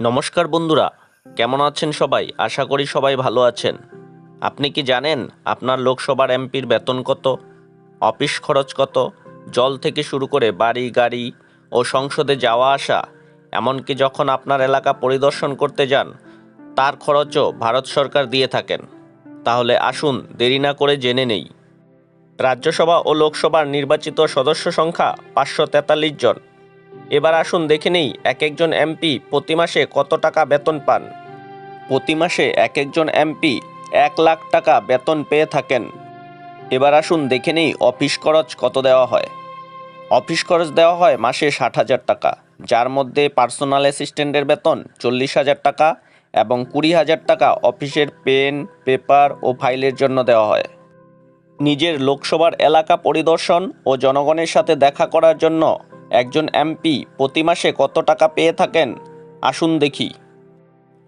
নমস্কার বন্ধুরা, কেমন আছেন সবাই? আশা করি সবাই ভালো আছেন। আপনি কি জানেন আপনার লোকসভার এমপির বেতন কত? অফিস খরচ কত? জল থেকে শুরু করে বাড়ি, গাড়ি ও সংসদে যাওয়া আসা, এমনকি যখন আপনার এলাকা পরিদর্শন করতে যান, তার খরচও ভারত সরকার দিয়ে থাকেন। তাহলে আসুন দেরি না করে জেনে নেই। রাজ্যসভা ও লোকসভার নির্বাচিত সদস্য সংখ্যা পাঁচশো তেতাল্লিশ জন। এবার আসুন দেখে নেই এক একজন এমপি প্রতি মাসে কত টাকা বেতন পান। প্রতি মাসে এক একজন এমপি এক লাখ টাকা বেতন পেয়ে থাকেন। এবার আসুন দেখে নেই অফিস খরচ কত দেওয়া হয়। অফিস খরচ দেওয়া হয় মাসে ষাট হাজার টাকা, যার মধ্যে পার্সোনাল অ্যাসিস্ট্যান্টের বেতন চল্লিশ হাজার টাকা এবং কুড়ি হাজার টাকা অফিসের পেন, পেপার ও ফাইলের জন্য দেওয়া হয়। নিজের লোকসভার এলাকা পরিদর্শন ও জনগণের সাথে দেখা করার জন্য একজন এমপি প্রতি মাসে কত টাকা পেয়ে থাকেন? আসুন দেখি।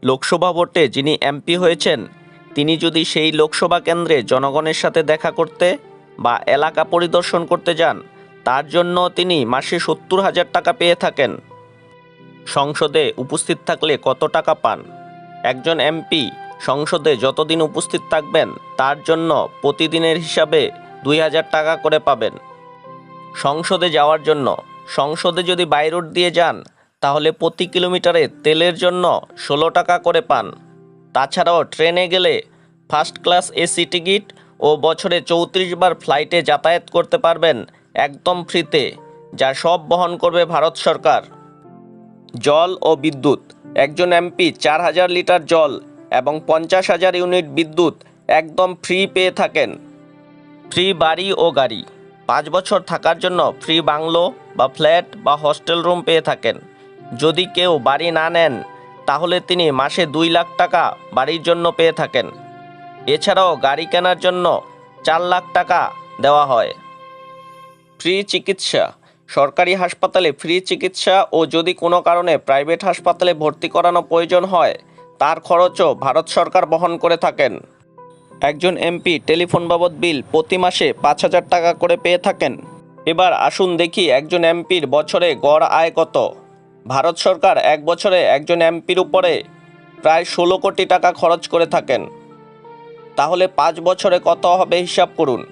লোকসভা ভোটে যিনি এমপি হয়েছেন, তিনি যদি সেই লোকসভা কেন্দ্রে জনগণের সাথে দেখা করতে বা এলাকা পরিদর্শন করতে যান, তার জন্য তিনি মাসে সত্তর হাজার টাকা পেয়ে থাকেন। সংসদে উপস্থিত থাকলে কত টাকা পান? একজন এমপি সংসদে যতদিন উপস্থিত থাকবেন, তার জন্য প্রতিদিনের হিসাবে দুই হাজার টাকা করে পাবেন। সংসদে যাওয়ার জন্য সংসদে যদি বাই রোড দিয়ে যান, তাহলে প্রতি কিলোমিটারে তেলের জন্য ষোলো টাকা করে পান। তাছাড়াও ট্রেনে গেলে ফার্স্ট ক্লাস এসি টিকিট ও বছরে চৌত্রিশ বার ফ্লাইটে যাতায়াত করতে পারবেন একদম ফ্রিতে, যা সব বহন করবে ভারত সরকার। জল ও বিদ্যুৎ, একজন এমপি চার হাজার লিটার জল এবং পঞ্চাশ হাজার ইউনিট বিদ্যুৎ একদম ফ্রি পেয়ে থাকেন। ফ্রি বাড়ি ও গাড়ি। পাঁচ বছর থাকার জন্য ফ্রি বাংলো বা ফ্ল্যাট বা হস্টেল রুম পেয়ে থাকেন। যদি কেউ বাড়ি না নেন, তাহলে তিনি মাসে দুই লাখ টাকা বাড়ির জন্য পেয়ে থাকেন। এছাড়াও গাড়ি কেনার জন্য চার লাখ টাকা দেওয়া হয়। ফ্রি চিকিৎসা। সরকারি হাসপাতালে ফ্রি চিকিৎসা ও যদি কোনো কারণে প্রাইভেট হাসপাতালে ভর্তি করানো প্রয়োজন হয়, তার খরচও ভারত সরকার বহন করে থাকেন। একজন এমপি টেলিফোন বাবদ বিল প্রতি মাসে পাঁচ হাজার টাকা করে পেয়ে থাকেন। এবার আসুন দেখি একজন এমপির বছরে গড় আয় কত। ভারত সরকার এক বছরে একজন এমপির উপরে প্রায় ষোলো কোটি টাকা খরচ করে থাকেন। তাহলে পাঁচ বছরে কত হবে হিসাব করুন।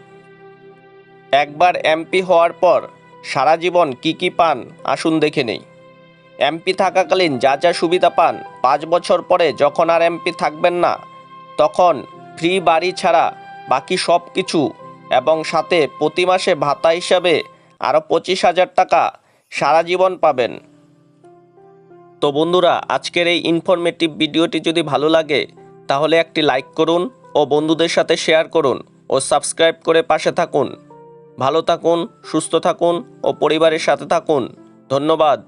একবার এমপি হওয়ার পর সারা জীবন কি কি পান আসুন দেখে নেই। এমপি থাকাকালীন যা যা সুবিধা পান, পাঁচ বছর পরে যখন আর এমপি থাকবেন না, তখন ফ্রি বাড়ি ছাড়া বাকি সব কিছু এবং সাথে প্রতি মাসে ভাতা হিসাবে আরও পঁচিশ হাজার টাকা সারা জীবন পাবেন। তো বন্ধুরা, আজকের এই ইনফরমেটিভ ভিডিওটি যদি ভালো লাগে, তাহলে একটি লাইক করুন ও বন্ধুদের সাথে শেয়ার করুন ও সাবস্ক্রাইব করে পাশে থাকুন। ভালো থাকুন, সুস্থ থাকুন ও পরিবারের সাথে থাকুন। ধন্যবাদ।